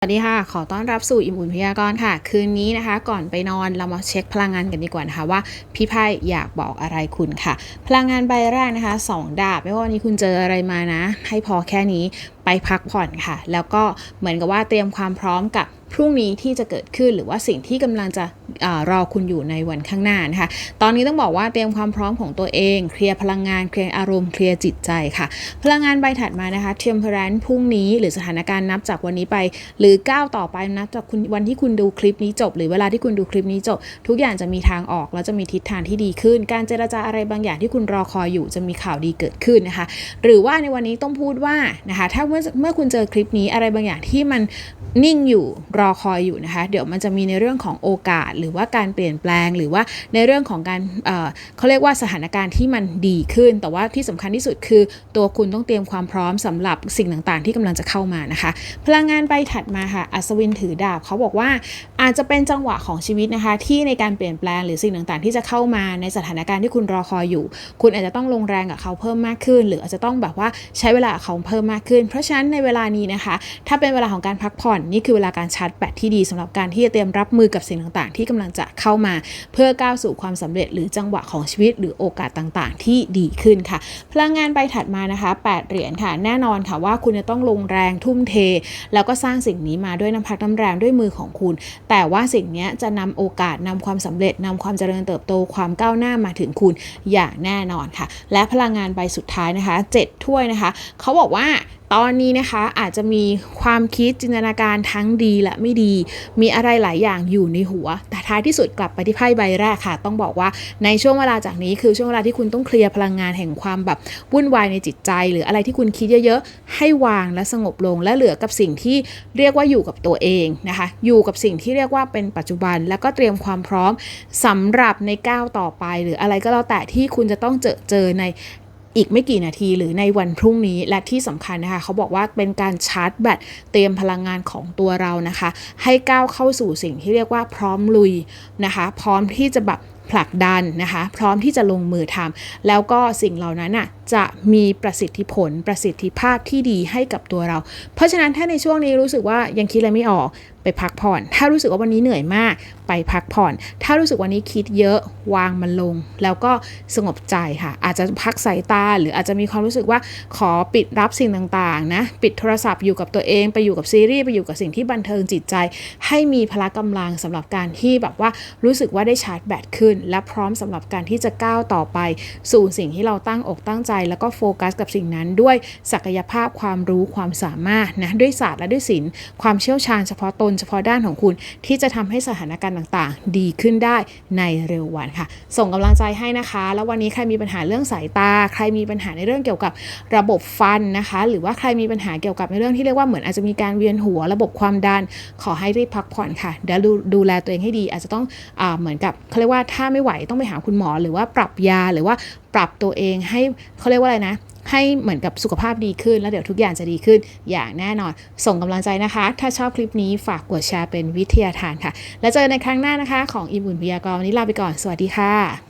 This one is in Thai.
สวัสดีค่ะ ขอต้อนรับสู่อิ่มอุ่นพยากรณ์ค่ะ คืนนี้นะคะ ก่อนไปนอนเรามาเช็คพลังงานกันดีกว่านะคะว่าพี่ไพ่อยากบอกอะไรคุณค่ะ พลังงานใบแรกนะคะสองดาบ ไม่ว่าวันนี้คุณเจออะไรมานะ ให้พอแค่นี้ ไปพักผ่อนค่ะ แล้วก็เหมือนกับว่าเตรียมความพร้อมกับพรุ่งนี้ที่จะเกิดขึ้นหรือว่าสิ่งที่กำลังจะอรอคุณอยู่ในวันข้างหน้านะคะ ตอนนี้ต้องบอกว่าเตรียมความพร้อมของตัวเอง เคลียร์พลังงาน เคลียร์อารมณ์ เคลียร์จิตใจค่ะ พลังงานใบถัดมานะคะ temperance พรุ่งนี้หรือสถานการณ์นับจากวันนี้ไป หรือก้าวต่อไปนับจากคุณวันที่คุณดูคลิปนี้จบ หรือเวลาที่คุณดูคลิปนี้จบ ทุกอย่างจะมีทางออกแล้วจะมีทิศทางที่ดีขึ้น การเจรจาอะไรบางอย่างที่คุณรอคอยอยู่จะมีข่าวดีเกิดขึ้นนะคะ หรือว่าในวันนี้ต้องพูดว่านะคะ ถ้าเมื่อเมื่อคุณเจอคลิปนี้อะไรบางอย่างที่มัน นิ่งอยู่รอคอยอยู่นะคะ เดี๋ยวมันจะมีในเรื่องของโอกาส หรือว่าการเปลี่ยนแปลง หรือว่าในเรื่องของการเเขาเรียกว่าสถานการณ์ที่มันดีขึ้น แต่ว่าที่สำคัญที่สุดคือ ตัวคุณต้องเตรียมความพร้อมสำหรับสิ่งต่างๆ ที่กำลังจะเข้ามานะคะ พลังงานใบถัดมาค่ะ อัศวินถือดาบเขาบอกว่าอาจจะเป็นจังหวะของชีวิตนะคะ ที่ในการเปลี่ยนแปลงหรือสิ่งต่างๆ ที่จะเข้ามาในสถานการณ์ที่คุณรอคอยอยู่ คุณอาจจะต้องลงแรงกับเขาเพิ่มมากขึ้น หรืออาจจะต้องแบบว่าใช้เวลาเขาเพิ่มมากขึ้น เพราะฉะนั้นในเวลานี้นะคะ ถ้าเป็นเวลาของการพักผ่อนนี่คือเวลาการชาร์จแบตที่ดีสำหรับการที่จะเตรียมรับมือกับสิ่งต่างๆ ที่กำลังจะเข้ามาเพื่อก้าวสู่ความสำเร็จ หรือจังหวะของชีวิต หรือโอกาสต่างๆ ที่ดีขึ้นค่ะ พลังงานใบถัดมานะคะ 8 เหรียญค่ะ แน่นอนค่ะว่าคุณจะต้องลงแรงทุ่มเท แล้วก็สร้างสิ่งนี้มาด้วยน้ำพักน้ำแรงด้วยมือของคุณ แต่ว่าสิ่งนี้จะนำโอกาสนำความสำเร็จนำความเจริญเติบโตความก้าวหน้ามาถึงคุณอย่างแน่นอนค่ะ และพลังงานใบสุดท้ายนะคะ 7 ถ้วยนะคะ เขาบอกว่า ตอนนี้นะคะอาจจะมีความคิดจินตนาการทั้งดีและไม่ดี มีอะไรหลายอย่างอยู่ในหัว แต่ท้ายที่สุดกลับไปที่ไพ่ใบแรกค่ะ ต้องบอกว่าในช่วงเวลาจากนี้คือช่วงเวลาที่คุณต้องเคลียร์พลังงานแห่งความแบบวุ่นวายในจิตใจ หรืออะไรที่คุณคิดเยอะๆ ให้วางและสงบลง และเหลือกับสิ่งที่เรียกว่าอยู่กับตัวเองนะคะ อยู่กับสิ่งที่เรียกว่าเป็นปัจจุบัน แล้วก็เตรียมความพร้อมสำหรับในก้าวต่อไป หรืออะไรก็แล้วแต่ที่คุณจะต้องเจอเจอใน อีกไม่กี่นาทีหรือในวันพรุ่งนี้และที่สำคัญนะคะเขาบอกว่าเป็นการชาร์จแบตเตรียมพลังงานของตัวเรานะคะ ให้ก้าวเข้าสู่สิ่งที่เรียกว่าพร้อมลุยนะคะ พร้อมที่จะแบบ ผลักดันนะคะพร้อมที่จะลงมือทำแล้วก็สิ่งเหล่านั้นน่ะจะมีประสิทธิผลประสิทธิภาพที่ดีให้กับตัวเรา เพราะฉะนั้นถ้าในช่วงนี้รู้สึกว่ายังคิดอะไรไม่ออกไปพักผ่อน ถ้ารู้สึกว่าวันนี้เหนื่อยมาก ไปพักผ่อน ถ้ารู้สึกวันนี้คิดเยอะวางมันลง แล้วก็สงบใจค่ะ อาจจะพักสายตา หรืออาจจะมีความรู้สึกว่าขอปิดรับสิ่งต่างๆนะปิดโทรศัพท์อยู่กับตัวเองไปอยู่กับซีรีส์ไปอยู่กับสิ่งที่บันเทิงจิตใจ ให้มีพละกำลังสำหรับการที่แบบว่ารู้สึกว่าได้ชาร์จแบตขึ้นและพร้อมสำหรับการที่จะก้าวต่อไป สู่สิ่งที่เราตั้งอกตั้งใจ แล้วก็โฟกัสกับสิ่งนั้นด้วยศักยภาพความรู้ความสามารถนะด้วยศาสตร์และด้วยศิลป์ความเชี่ยวชาญเฉพาะตนเฉพาะด้านของคุณ ที่จะทำให้สถานการณ์ต่างๆ ดีขึ้นได้ในเร็ววันค่ะ ส่งกำลังใจให้นะคะ แล้ววันนี้ใครมีปัญหาเรื่องสายตา ใครมีปัญหาในเรื่องเกี่ยวกับระบบฟันนะคะ หรือว่าใครมีปัญหาเกี่ยวกับในเรื่องที่เรียกว่าเหมือนอาจจะมีการเวียนหัวระบบความดัน ขอให้รีบพักผ่อนค่ะเดี๋ยวดูแลตัวเองให้ดี อาจจะต้องอเหมือนกับเขาเรียกว่าถ้าไม่ไหวต้องไปหาคุณหมอ หรือว่าปรับยาหรือว่าปรับตัวเองให้เขาเรียกว่าอะไรนะ ให้เหมือนกับสุขภาพดีขึ้น แล้วเดี๋ยวทุกอย่างจะดีขึ้นอย่างแน่นอน ส่งกำลังใจนะคะ ถ้าชอบคลิปนี้ฝากกดแชร์เป็นวิทยาทานค่ะ แล้วเจอกันในครั้งหน้านะคะ ของอิมอุ่นพยากรวันนี้ลาไปก่อน สวัสดีค่ะ